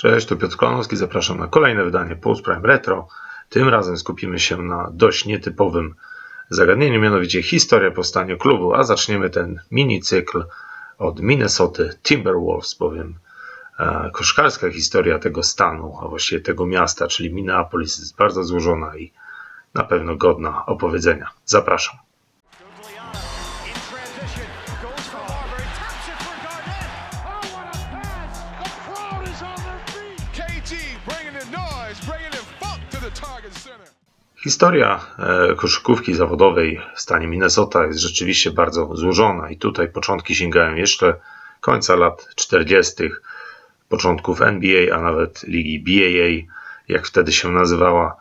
Cześć, tu Piotr Klanowski, zapraszam na kolejne wydanie Pulse Prime Retro. Tym razem skupimy się na dość nietypowym zagadnieniu, mianowicie historia powstania klubu, a zaczniemy ten mini cykl od Minnesota Timberwolves, bowiem e, koszkarska historia tego stanu, a właściwie tego miasta, czyli Minneapolis jest bardzo złożona i na pewno godna opowiedzenia. Zapraszam. Historia e, koszykówki zawodowej w stanie Minnesota jest rzeczywiście bardzo złożona i tutaj początki sięgają jeszcze końca lat 40., początków NBA, a nawet ligi BAA, jak wtedy się nazywała.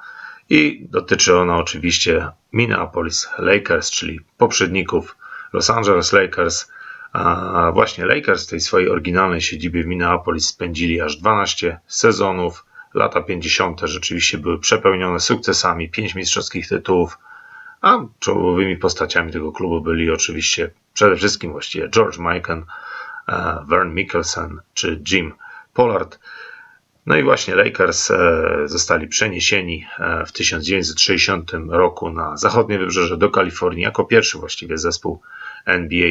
I dotyczy ona oczywiście Minneapolis Lakers, czyli poprzedników Los Angeles Lakers. A właśnie Lakers w tej swojej oryginalnej siedzibie w Minneapolis spędzili aż 12 sezonów. Lata 50. rzeczywiście były przepełnione sukcesami, 5 mistrzowskich tytułów, a czołowymi postaciami tego klubu byli oczywiście przede wszystkim właściwie George e, Vern Mikkelsen czy Jim Pollard. No i właśnie Lakers e, zostali przeniesieni e, w 1960 roku na zachodnie wybrzeże do Kalifornii jako pierwszy właściwie zespół NBA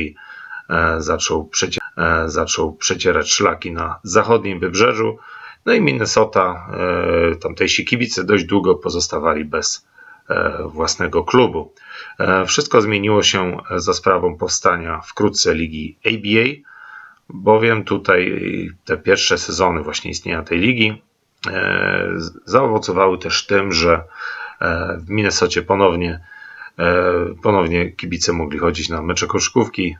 e, zaczął, przecie, zaczął przecierać szlaki na zachodnim wybrzeżu. No i Minnesota, e, tamtejsi kibice dość długo pozostawali bez e, własnego klubu. E, Wszystko zmieniło się za sprawą powstania wkrótce ligi ABA, bowiem tutaj te pierwsze sezony właśnie istnienia tej ligi zaowocowały też tym, że w Minnesocie ponownie, ponownie kibice mogli chodzić na mecze koszykówki.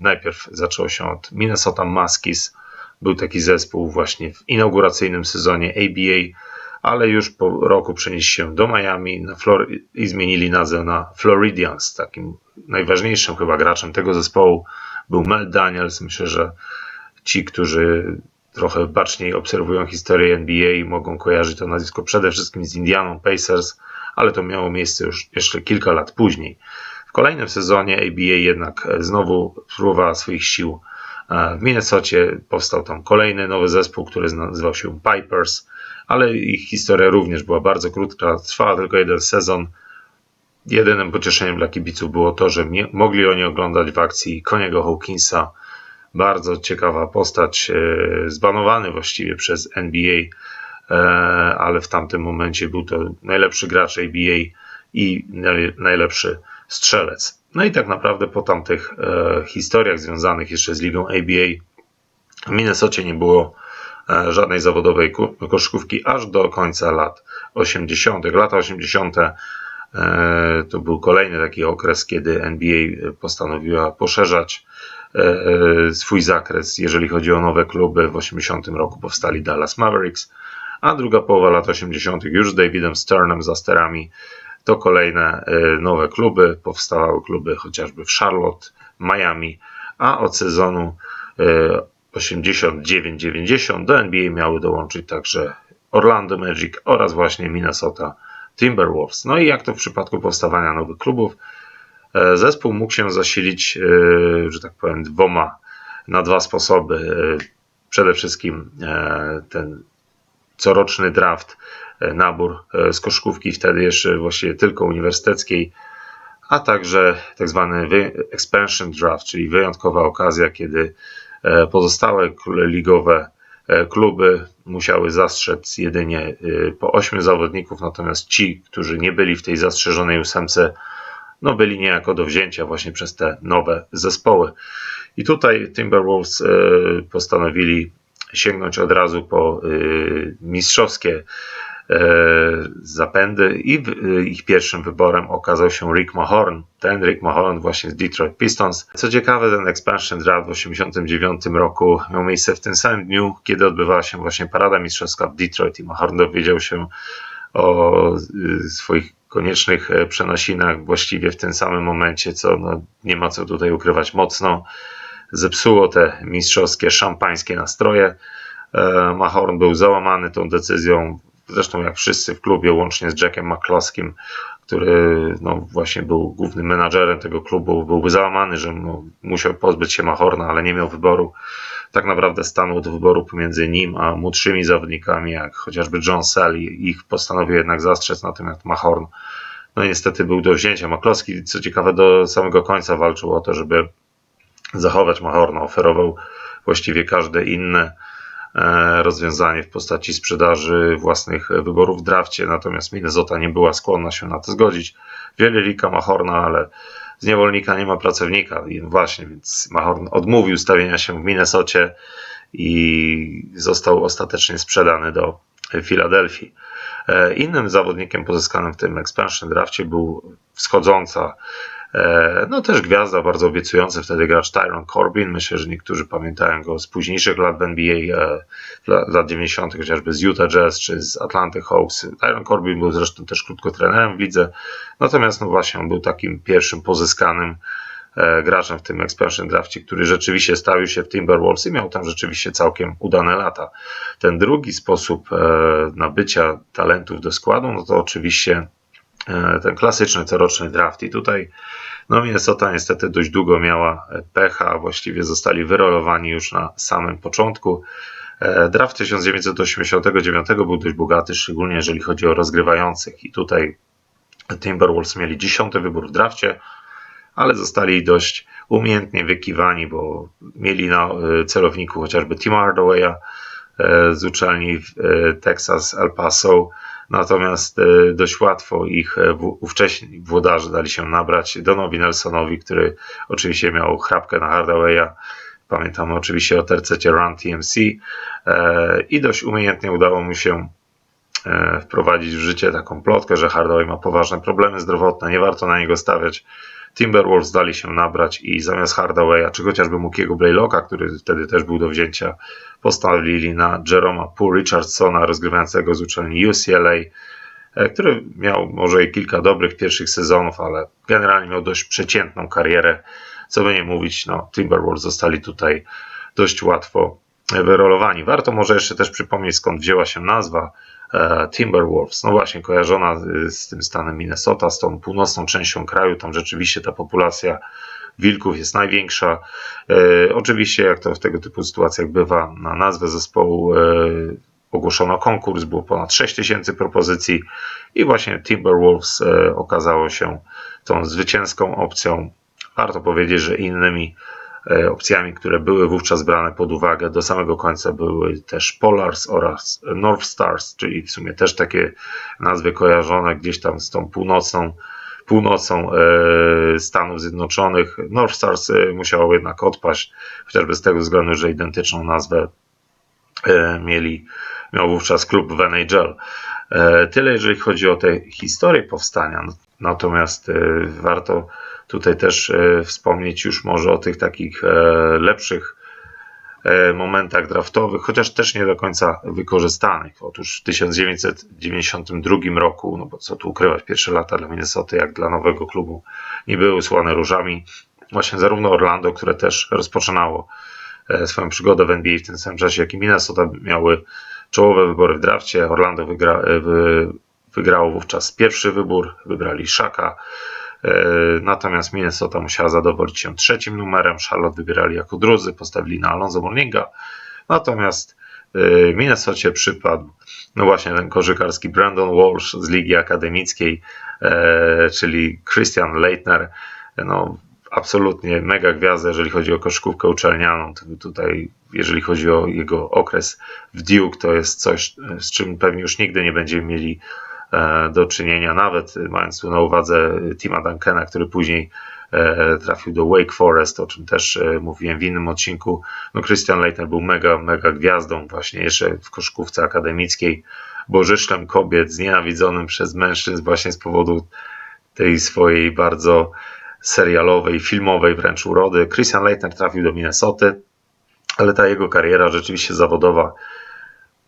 Najpierw zaczęło się od Minnesota Muskies, był taki zespół właśnie w inauguracyjnym sezonie ABA, ale już po roku przenieśli się do Miami na Flor- i zmienili nazwę na Floridians. Takim najważniejszym chyba graczem tego zespołu był Mel Daniels. Myślę, że ci, którzy trochę baczniej obserwują historię NBA mogą kojarzyć to nazwisko przede wszystkim z Indianą Pacers, ale to miało miejsce już jeszcze kilka lat później. W kolejnym sezonie ABA jednak znowu próbowała swoich sił w Minnesocie. Powstał tam kolejny nowy zespół, który nazywał się Pipers, ale ich historia również była bardzo krótka, trwała tylko jeden sezon. Jedynym pocieszeniem dla kibiców było to, że mogli oni oglądać w akcji Koniego Hawkinsa, bardzo ciekawa postać, e, zbanowany właściwie przez NBA, e, ale w tamtym momencie był to najlepszy gracz ABA i naj- najlepszy strzelec. No i tak naprawdę po tamtych e, historiach związanych jeszcze z ligą ABA w Minnesocie nie było e, żadnej zawodowej koszykówki aż do końca lat 80. Lata 80. e, to był kolejny taki okres, kiedy NBA postanowiła poszerzać e, e, swój zakres, jeżeli chodzi o nowe kluby. W 80 roku powstali Dallas Mavericks, a druga połowa lat 80. już z Davidem Sternem za sterami to kolejne e, nowe kluby. Powstawały kluby chociażby w Charlotte, Miami, a od sezonu e, 89-90 do NBA miały dołączyć także Orlando Magic oraz właśnie Minnesota Timberwolves. No i jak to w przypadku powstawania nowych klubów, e, zespół mógł się zasilić, że tak powiem, dwoma na dwa sposoby. Przede wszystkim ten coroczny draft, e, nabór e, z koszkówki, wtedy jeszcze właściwie tylko uniwersyteckiej, a także tak zwany expansion draft, czyli wyjątkowa okazja, kiedy e, pozostałe ligowe kluby musiały zastrzec jedynie po ośmiu zawodników, natomiast ci, którzy nie byli w tej zastrzeżonej ósemce, no byli niejako do wzięcia właśnie przez te nowe zespoły. I tutaj Timberwolves postanowili sięgnąć od razu po y, mistrzowskie e, zapędy i y, ich pierwszym wyborem okazał się Rick Mahorn. Ten Rick Mahorn właśnie z Detroit Pistons. Co ciekawe, ten expansion draft w 1989 roku miał miejsce w tym samym dniu, kiedy odbywała się właśnie parada mistrzowska w Detroit i Mahorn dowiedział się o y, swoich koniecznych e, przenosinach właściwie w tym samym momencie, co no, nie ma co tutaj ukrywać mocno zepsuło te mistrzowskie, szampańskie nastroje. E, Mahorn był załamany tą decyzją, zresztą jak wszyscy w klubie, łącznie z Jackiem McCloskey, który no, właśnie był głównym menadżerem tego klubu, byłby załamany, że no, musiał pozbyć się Mahorna, ale nie miał wyboru. tak naprawdę stanął do wyboru pomiędzy nim a młodszymi zawodnikami, jak chociażby John Sally. Ich postanowił jednak zastrzec, natomiast Mahorn no niestety był do wzięcia. Maklowski, co ciekawe, do samego końca walczył o to, żeby zachować Mahorna. Oferował właściwie każde inne e, rozwiązanie w postaci sprzedaży własnych wyborów w drafcie, natomiast Minnesota nie była skłonna się na to zgodzić. Wiele Rika Mahorna, ale z niewolnika nie ma pracownika. I właśnie, więc Mahorn odmówił stawienia się w Minnesocie i został ostatecznie sprzedany do Filadelfii. E, Innym zawodnikiem pozyskanym w tym expansion drafcie był wschodząca, no też gwiazda, bardzo obiecujący wtedy gracz Tyron Corbin. Myślę, że niektórzy pamiętają go z późniejszych lat NBA, e, lat lat 90., chociażby z Utah Jazz czy z Atlanty Hawks. Tyron Corbin był zresztą też krótko trenerem w lidze, natomiast no właśnie on był takim pierwszym pozyskanym e, graczem w tym expansion drafcie, który rzeczywiście stawił się w Timberwolves i miał tam rzeczywiście całkiem udane lata. Ten drugi sposób e, nabycia talentów do składu, no to oczywiście e, ten klasyczny coroczny draft. I tutaj no Minnesota niestety dość długo miała pecha, właściwie zostali wyrolowani już na samym początku. E, Draft 1989 był dość bogaty, szczególnie jeżeli chodzi o rozgrywających. I tutaj Timberwolves mieli dziesiąty wybór w drafcie, ale zostali dość umiejętnie wykiwani, bo mieli na e, celowniku chociażby Tim Hardawaya e, z uczelni w e, Texas El Paso, natomiast e, dość łatwo ich e, ówcześni włodarze dali się nabrać Donowi Nelsonowi, który oczywiście miał chrapkę na Hardawaya, pamiętamy oczywiście o tercecie Run TMC e, i dość umiejętnie udało mu się wprowadzić w życie taką plotkę, że Hardaway ma poważne problemy zdrowotne, nie warto na niego stawiać. Timberwolves dali się nabrać i zamiast Hardawaya, czy chociażby Mukiego Blaylocka, który wtedy też był do wzięcia, postawili na Jeroma Poole Richardsona, rozgrywającego z uczelni UCLA, e, który miał może i kilka dobrych pierwszych sezonów, ale generalnie miał dość przeciętną karierę. Co by nie mówić, no, Timberwolves zostali tutaj dość łatwo wyrolowani. Warto może jeszcze też przypomnieć, skąd wzięła się nazwa Timberwolves. No właśnie, kojarzona z tym stanem Minnesota, z tą północną częścią kraju. Tam rzeczywiście ta populacja wilków jest największa. E, oczywiście, jak to w tego typu sytuacjach bywa, na nazwę zespołu e, ogłoszono konkurs, było ponad 6 tysięcy propozycji i właśnie Timberwolves e, okazało się tą zwycięską opcją. Warto powiedzieć, że innymi e, opcjami, które były wówczas brane pod uwagę do samego końca były też Polars oraz North Stars, czyli w sumie też takie nazwy kojarzone gdzieś tam z tą północną północą e, Stanów Zjednoczonych. North Stars e, musiało jednak odpaść, chociażby z tego względu, że identyczną nazwę e, mieli, miał wówczas klub w NHL. E, Tyle jeżeli chodzi o tę historię powstania. Natomiast e, warto tutaj też e, wspomnieć już może o tych takich e, lepszych momentach draftowych, chociaż też nie do końca wykorzystanych. Otóż w 1992 roku, no bo co tu ukrywać, pierwsze lata dla Minnesota, jak dla nowego klubu, nie były usłane różami. Właśnie zarówno Orlando, które też rozpoczynało swoją przygodę w NBA w tym samym czasie, jak i Minnesota miały czołowe wybory w drafcie. Orlando wygra, wy, wygrało wówczas pierwszy wybór, wybrali Shaka. E, Natomiast Minnesota musiała zadowolić się trzecim numerem. Charlotte wybierali jako drudzy, postawili na Alonso Morninga. Natomiast e, Minnesocie przypadł, no właśnie ten koszykarski Brandon Walsh z Ligi Akademickiej, e, czyli Christian Leitner. No, absolutnie mega gwiazda, jeżeli chodzi o koszykówkę uczelnianą. Tutaj, jeżeli chodzi o jego okres w Duke, to jest coś, z czym pewnie już nigdy nie będziemy mieli do czynienia, nawet mając tu na uwadze Tima Duncana, który później e, trafił do Wake Forest, o czym też e, mówiłem w innym odcinku. No Christian Leitner był mega, mega gwiazdą właśnie jeszcze w koszykówce akademickiej, bożyszczem kobiet, znienawidzonym przez mężczyzn właśnie z powodu tej swojej bardzo serialowej, filmowej wręcz urody. Christian Leitner trafił do Minnesoty, ale ta jego kariera rzeczywiście zawodowa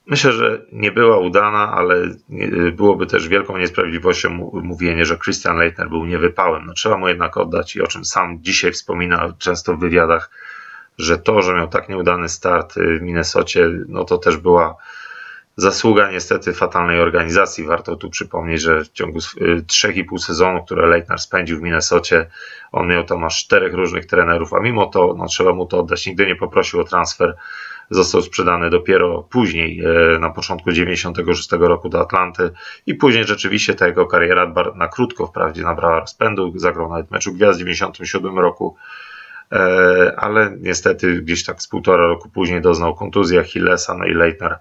myślę, że nie była udana, ale byłoby też wielką niesprawiedliwością mówienie, że Christian Leitner był niewypałem. No, trzeba mu jednak oddać i o czym sam dzisiaj wspomina często w wywiadach, że to, że miał tak nieudany start y, w Minnesocie, no to też była zasługa niestety fatalnej organizacji. Warto tu przypomnieć, że w ciągu sw- y, 3,5 sezonu, które Leitner spędził w Minnesocie, on miał tam aż czterech różnych trenerów, a mimo to, no, trzeba mu to oddać, nigdy nie poprosił o transfer. Został sprzedany dopiero później, e, na początku 96 roku do Atlanty i później rzeczywiście ta jego kariera na krótko wprawdzie nabrała rozpędu, zagrał nawet meczu gwiazd w 97 roku, e, ale niestety gdzieś tak z półtora roku później doznał kontuzji Achillesa, no i Leitner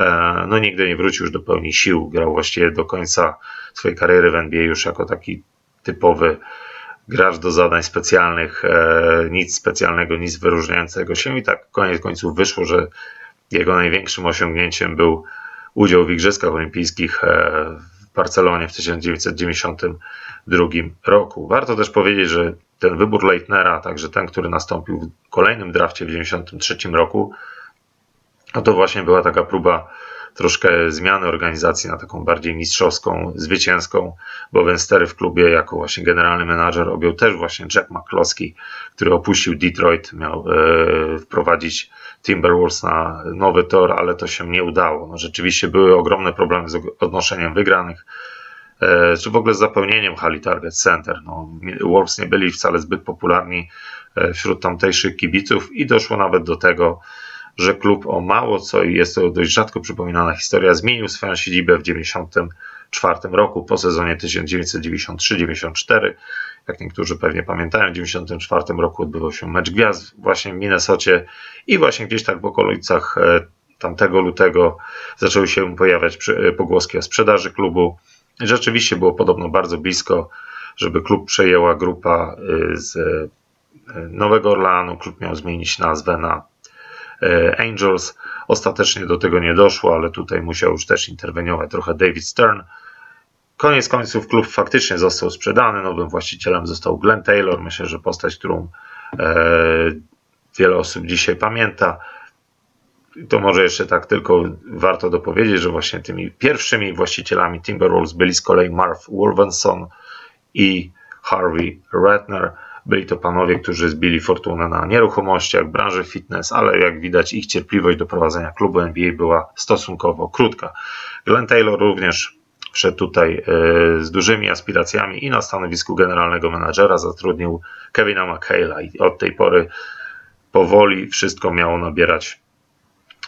e, no nigdy nie wrócił już do pełni sił, grał właściwie do końca swojej kariery w NBA już jako taki typowy gracz do zadań specjalnych, e, nic specjalnego, nic wyróżniającego się i tak koniec końców wyszło, że jego największym osiągnięciem był udział w Igrzyskach Olimpijskich e, w Barcelonie w 1992 roku. Warto też powiedzieć, że ten wybór Leitnera, także ten, który nastąpił w kolejnym drafcie w 1993 roku, no to właśnie była taka próba troszkę zmiany organizacji na taką bardziej mistrzowską, zwycięską, bowiem stery w klubie jako właśnie generalny menadżer objął też właśnie Jack McCloskey, który opuścił Detroit, miał e, wprowadzić Timberwolves na nowy tor, ale to się nie udało. No, rzeczywiście były ogromne problemy z odnoszeniem wygranych, e, czy w ogóle z zapełnieniem hali Target Center. No, Wolves nie byli wcale zbyt popularni e, wśród tamtejszych kibiców i doszło nawet do tego, że klub o mało co i jest to dość rzadko przypominana historia, zmienił swoją siedzibę w 1994 roku po sezonie 1993-94. Jak niektórzy pewnie pamiętają, w 1994 roku odbywał się mecz gwiazd właśnie w Minnesocie i właśnie gdzieś tak w okolicach e, tamtego lutego zaczęły się pojawiać e, pogłoski o sprzedaży klubu. Rzeczywiście było podobno bardzo blisko, żeby klub przejęła grupa e, z Nowego Orleanu. Klub miał zmienić nazwę na Angels. Ostatecznie do tego nie doszło, ale tutaj musiał już też interweniować trochę David Stern. Koniec końców klub faktycznie został sprzedany. Nowym właścicielem został Glenn Taylor. Myślę, że postać, którą e, wiele osób dzisiaj pamięta. To może jeszcze tak tylko warto dopowiedzieć, że właśnie tymi pierwszymi właścicielami Timberwolves byli z kolei Marv Wolvenson i Harvey Redner. Byli to panowie, którzy zbili fortunę na nieruchomościach, branży fitness, ale jak widać ich cierpliwość do prowadzenia klubu NBA była stosunkowo krótka. Glenn Taylor również wszedł tutaj e, z dużymi aspiracjami i na stanowisku generalnego menadżera zatrudnił Kevina McHale'a i od tej pory powoli wszystko miało nabierać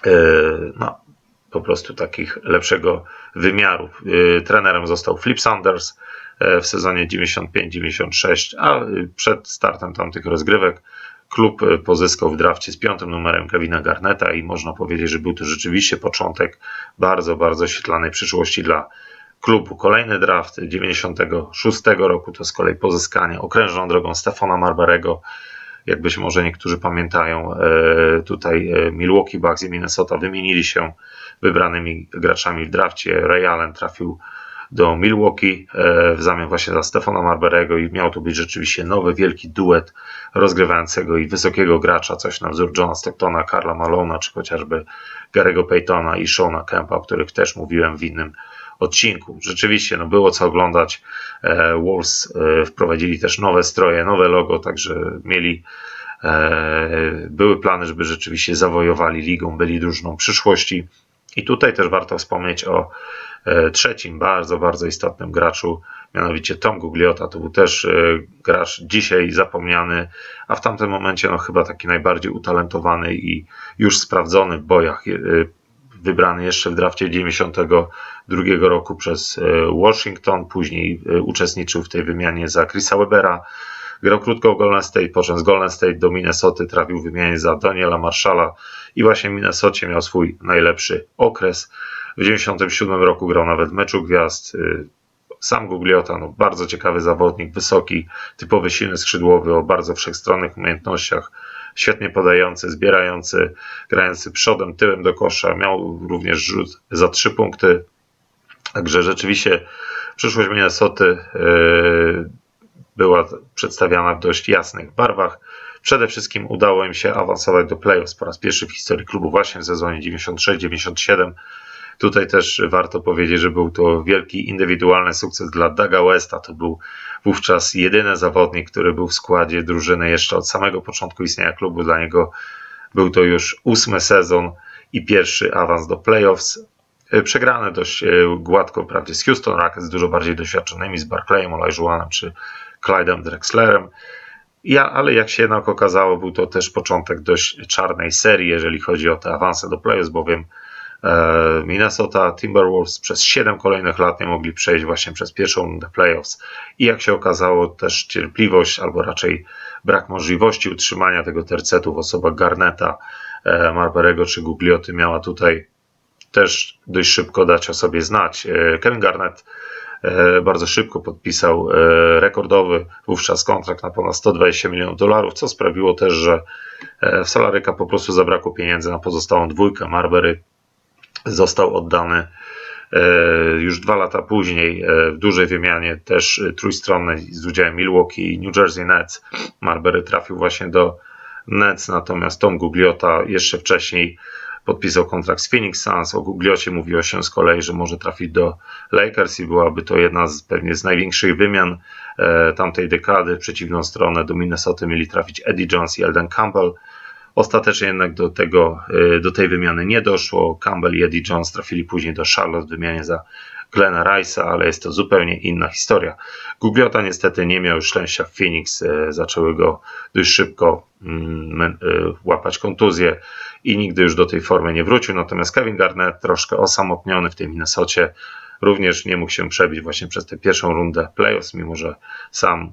e, no, po prostu takich lepszego wymiaru. E, Trenerem został Flip Sanders w sezonie 95-96, a e, przed startem tamtych rozgrywek klub e, pozyskał w drafcie z piątym numerem Kevina Garneta i można powiedzieć, że był to rzeczywiście początek bardzo, bardzo świetlanej przyszłości dla klubu. Kolejny draft 96 roku to z kolei pozyskanie okrężną drogą Stefana Marbarego. Jak być może niektórzy pamiętają, e, tutaj e, Milwaukee Bucks i Minnesota wymienili się wybranymi graczami w drafcie. Ray Allen trafił do Milwaukee e, w zamian właśnie za Stefana Marberego i miał to być rzeczywiście nowy, wielki duet rozgrywającego i wysokiego gracza, coś na wzór Johna Stocktona, Karla Malona, czy chociażby Gary'ego Paytona i Shona Kempa, o których też mówiłem w innym odcinku. Rzeczywiście no, było co oglądać. E, Wolves e, wprowadzili też nowe stroje, nowe logo, także mieli były plany, żeby rzeczywiście zawojowali ligą, byli drużyną przyszłości. I tutaj też warto wspomnieć o trzecim bardzo, bardzo istotnym graczu, mianowicie Tom Gugliota. To był też e, gracz dzisiaj zapomniany, a w tamtym momencie no, chyba taki najbardziej utalentowany i już sprawdzony w bojach. e, Wybrany jeszcze w drafcie 92 roku przez e, Washington, później e, uczestniczył w tej wymianie za Chrisa Webera. Grał krótko w Golden State, po z Golden State do Minnesoty trafił w wymianie za Daniela Marshalla i właśnie w Minnesocie miał swój najlepszy okres. W 97 roku grał nawet meczu gwiazd. Y, Sam Gugliota, no, bardzo ciekawy zawodnik, wysoki, typowy silny skrzydłowy o bardzo wszechstronnych umiejętnościach, świetnie podający, zbierający, grający przodem, tyłem do kosza. Miał również rzut za trzy punkty. Także rzeczywiście przyszłość Minnesoty yy, była przedstawiana w dość jasnych barwach. Przede wszystkim udało im się awansować do playoffs po raz pierwszy w historii klubu właśnie w sezonie 96-97. Tutaj też warto powiedzieć, że był to wielki indywidualny sukces dla Daga Westa. To był wówczas jedyny zawodnik, który był w składzie drużyny jeszcze od samego początku istnienia klubu. Dla niego był to już ósmy sezon i pierwszy awans do playoffs. E, Przegrane dość e, gładko wprawdzie z Houston Rockets, dużo bardziej doświadczonymi, z Barclayem, Olajuwonem czy Clydem Drexlerem. Ja, ale jak się jednak okazało, był to też początek dość czarnej serii, jeżeli chodzi o te awanse do playoffs, bowiem Minnesota Timberwolves przez 7 kolejnych lat nie mogli przejść właśnie przez pierwszą rundę playoffs. I jak się okazało, też cierpliwość, albo raczej brak możliwości utrzymania tego tercetu w osobach Garneta, e, Marberego czy Guglioty miała tutaj też dość szybko dać o sobie znać. E, Kevin Garnett e, bardzo szybko podpisał e, rekordowy wówczas kontrakt na ponad 120 milionów dolarów, co sprawiło też, że e, w Salaryka po prostu zabrakło pieniędzy na pozostałą dwójkę. Marbury został oddany e, już dwa lata później e, w dużej wymianie też trójstronnej z udziałem Milwaukee i New Jersey Nets. Marbury trafił właśnie do Nets, natomiast Tom Gugliota jeszcze wcześniej podpisał kontrakt z Phoenix Suns. O Gugliocie mówiło się z kolei, że może trafić do Lakers i byłaby to jedna z pewnie z największych wymian e, tamtej dekady. W przeciwną stronę do Minnesota mieli trafić Eddie Jones i Elden Campbell. Ostatecznie jednak do, tego, e, do tej wymiany nie doszło. Campbell i Eddie Jones trafili później do Charlotte w wymianie za Glena Rice'a, ale jest to zupełnie inna historia. Gugliota niestety nie miał szczęścia w Phoenix, e, zaczęły go dość szybko mm, e, łapać kontuzje i nigdy już do tej formy nie wrócił. Natomiast Kevin Garnett troszkę osamotniony w tej Minnesocie również nie mógł się przebić właśnie przez tę pierwszą rundę playoffs, mimo że sam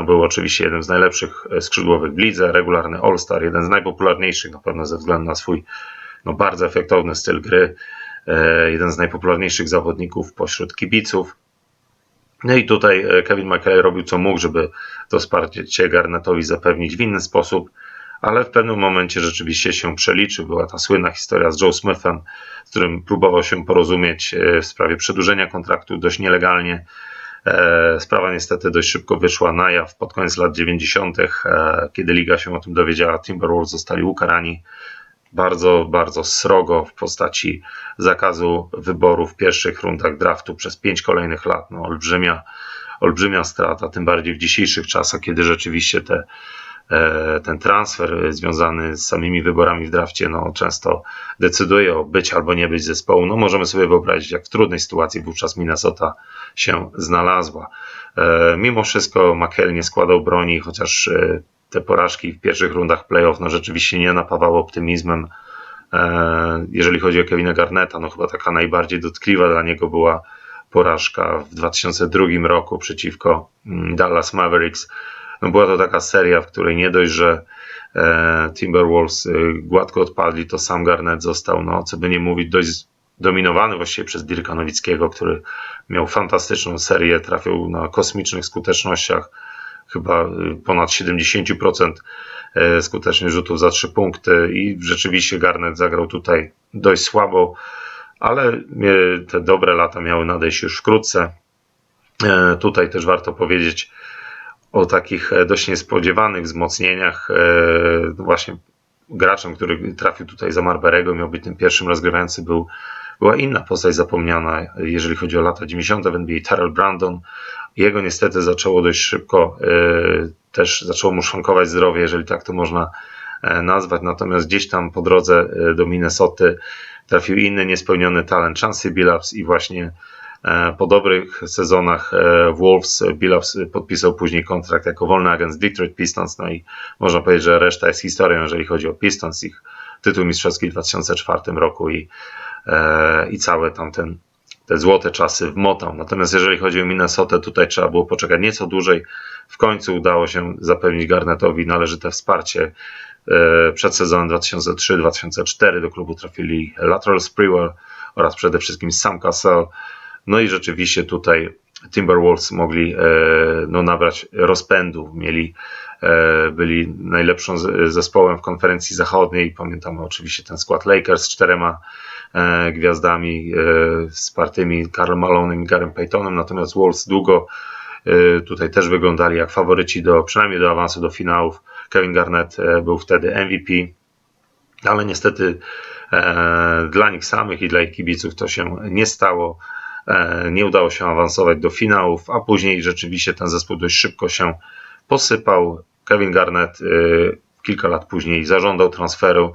był oczywiście jednym z najlepszych e, skrzydłowych w lidze, regularny All-Star, jeden z najpopularniejszych na pewno ze względu na swój no, bardzo efektowny styl gry, e, jeden z najpopularniejszych zawodników pośród kibiców. No i tutaj e, Kevin McKay robił co mógł, żeby to wsparcie Garnetowi zapewnić w inny sposób, ale w pewnym momencie rzeczywiście się przeliczył. Była ta słynna historia z Joe Smithem, z którym próbował się porozumieć w sprawie przedłużenia kontraktu dość nielegalnie. Sprawa niestety dość szybko wyszła na jaw pod koniec lat 90., kiedy liga się o tym dowiedziała. Timberwolves zostali ukarani bardzo, bardzo srogo w postaci zakazu wyboru w pierwszych rundach draftu przez pięć kolejnych lat. No, olbrzymia, olbrzymia strata, tym bardziej w dzisiejszych czasach, kiedy rzeczywiście te, ten transfer związany z samymi wyborami w drafcie no, często decyduje o być albo nie być zespołu. No, możemy sobie wyobrazić, jak w trudnej sytuacji wówczas Minnesota się znalazła. Mimo wszystko McHale nie składał broni, chociaż te porażki w pierwszych rundach playoff no, rzeczywiście nie napawały optymizmem. Jeżeli chodzi o Kevina Garneta, no chyba taka najbardziej dotkliwa dla niego była porażka w 2002 roku przeciwko Dallas Mavericks. No była to taka seria, w której nie dość, że Timberwolves gładko odpadli, to sam Garnett został, no co by nie mówić, dość dominowany właściwie przez Dirka Nowickiego, który miał fantastyczną serię, trafił na kosmicznych skutecznościach, chyba ponad 70% skutecznych rzutów za 3 punkty i rzeczywiście Garnett zagrał tutaj dość słabo, ale te dobre lata miały nadejść już wkrótce. Tutaj też warto powiedzieć o takich dość niespodziewanych wzmocnieniach. Właśnie graczem, który trafił tutaj za Marberego, miał być tym pierwszym rozgrywający, był, była inna postać zapomniana, jeżeli chodzi o lata 90. w NBA, Terrell Brandon. Jego niestety zaczęło dość szybko, też zaczęło mu szwankować zdrowie, jeżeli tak to można nazwać, natomiast gdzieś tam po drodze do Minnesoty trafił inny niespełniony talent, Chancey Billups i właśnie po dobrych sezonach w Wolves Billups podpisał później kontrakt jako wolny agent z Detroit Pistons, no i można powiedzieć, że reszta jest historią, jeżeli chodzi o Pistons, ich tytuł mistrzowski w 2004 roku i, i całe tamten te złote czasy w Motown. Natomiast jeżeli chodzi o Minnesotę, tutaj trzeba było poczekać nieco dłużej. W końcu udało się zapewnić Garnetowi należyte wsparcie. Przed sezonem 2003-2004 do klubu trafili Lateral Sprewell oraz przede wszystkim Sam Cassell. No i rzeczywiście tutaj Timberwolves mogli no, nabrać rozpędu. Mieli, byli najlepszym zespołem w konferencji zachodniej. Pamiętamy oczywiście ten skład Lakers z czterema gwiazdami wspartymi Karl Malonem i Garem Paytonem. Natomiast Wolves długo tutaj też wyglądali jak faworyci do, przynajmniej do awansu do finałów. Kevin Garnett był wtedy MVP, ale niestety dla nich samych i dla ich kibiców to się nie stało. Nie udało się awansować do finałów, a później rzeczywiście ten zespół dość szybko się posypał. Kevin Garnett kilka lat później zażądał transferu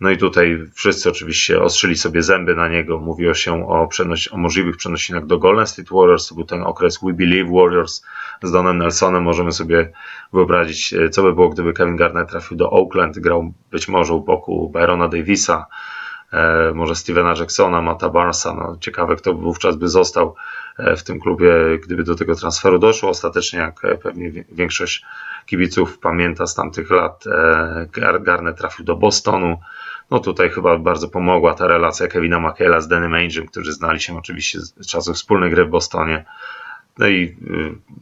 No i tutaj wszyscy oczywiście ostrzyli sobie zęby na niego. Mówiło się o, przenoś- o możliwych przenosinach do Golden State Warriors. To był ten okres We Believe Warriors z Donem Nelsonem. Możemy sobie wyobrazić, e, co by było, gdyby Kevin Garnett trafił do Oakland. Grał być może u boku Byrona Davisa, e, może Stevena Jacksona, Mata Barnesa. No, ciekawe, kto wówczas by został e, w tym klubie, gdyby do tego transferu doszło. Ostatecznie, jak e, pewnie większość kibiców pamięta z tamtych lat, e, Gar- Garnett trafił do Bostonu. No tutaj chyba bardzo pomogła ta relacja Kevina McHale'a z Danny Ainge'em, którzy znali się oczywiście z czasów wspólnej gry w Bostonie. No i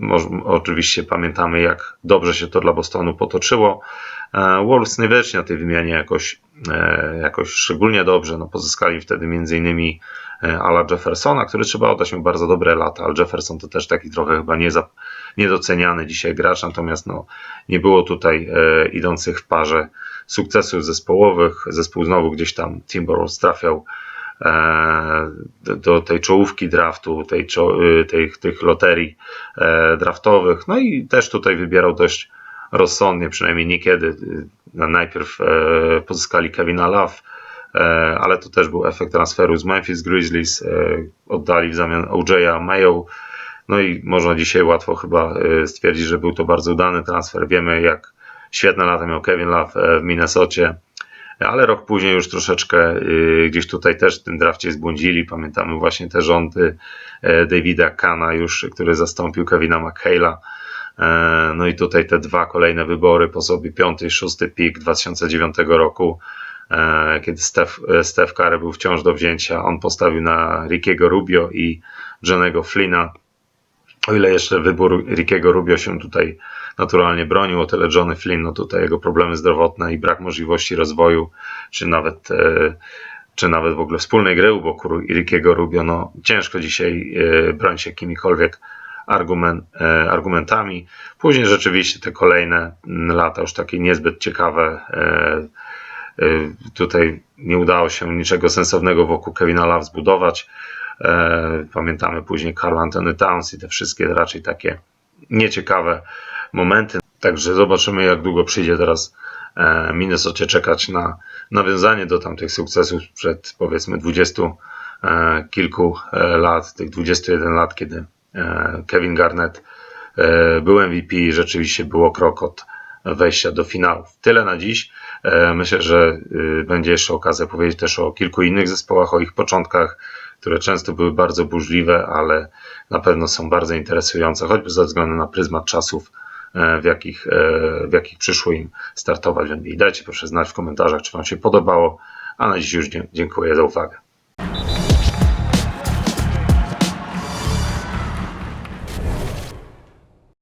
y, oczywiście pamiętamy, jak dobrze się to dla Bostonu potoczyło. E, Wolves nie weszli na tej wymianie jakoś, e, jakoś szczególnie dobrze. No, pozyskali wtedy m.in. e, Ala Jeffersona, który trzeba oddać mu bardzo dobre lata, ale Jefferson to też taki trochę chyba nie za, niedoceniany dzisiaj gracz, natomiast no, nie było tutaj e, idących w parze sukcesów zespołowych. Zespół znowu gdzieś tam Timberwolves trafiał do, do tej czołówki draftu, tej, y, tych, tych loterii e, draftowych. No i też tutaj wybierał dość rozsądnie, przynajmniej niekiedy. Y, Najpierw e, pozyskali Kevina Love, e, ale to też był efekt transferu z Memphis Grizzlies. E, oddali w zamian OJ'a Mayo. No i można dzisiaj łatwo chyba e, stwierdzić, że był to bardzo udany transfer. Wiemy, jak świetne lata miał Kevin Love e, w Minnesocie ale rok później już troszeczkę y, gdzieś tutaj też w tym drafcie zbłądzili. Pamiętamy właśnie te rządy e, Davida Kana już, który zastąpił Kevina McHale'a. E, No i tutaj te dwa kolejne wybory po sobie, piąty i szósty pik 2009 roku, e, kiedy Steph, Curry był wciąż do wzięcia. On postawił na Rickiego Rubio i Johnego Flynna. O ile jeszcze wybór Rickiego Rubio się tutaj naturalnie bronił, o tyle Johnny Flynn, no tutaj jego problemy zdrowotne i brak możliwości rozwoju, czy nawet, e, czy nawet w ogóle wspólnej gry boku Rickiego Rubio, no ciężko dzisiaj e, bronić się jakimikolwiek argument, e, argumentami. Później rzeczywiście te kolejne mm, lata już takie niezbyt ciekawe. Tutaj nie udało się niczego sensownego wokół Kevina Love zbudować. Pamiętamy później Carl Anthony Towns i te wszystkie raczej takie nieciekawe momenty. Także zobaczymy, jak długo przyjdzie teraz e, Minnesocie czekać na nawiązanie do tamtych sukcesów przed powiedzmy 20 e, kilku e, lat, tych 21 lat, kiedy Kevin Garnett był MVP i rzeczywiście było krok od wejścia do finałów. Tyle na dziś. Myślę, że y, będzie jeszcze okazja powiedzieć też o kilku innych zespołach, o ich początkach, które często były bardzo burzliwe, ale na pewno są bardzo interesujące, choćby ze względu na pryzmat czasów, w jakich, e, w jakich przyszło im startować w NBA. Dajcie proszę znać w komentarzach, czy Wam się podobało, a na dziś już dziękuję za uwagę.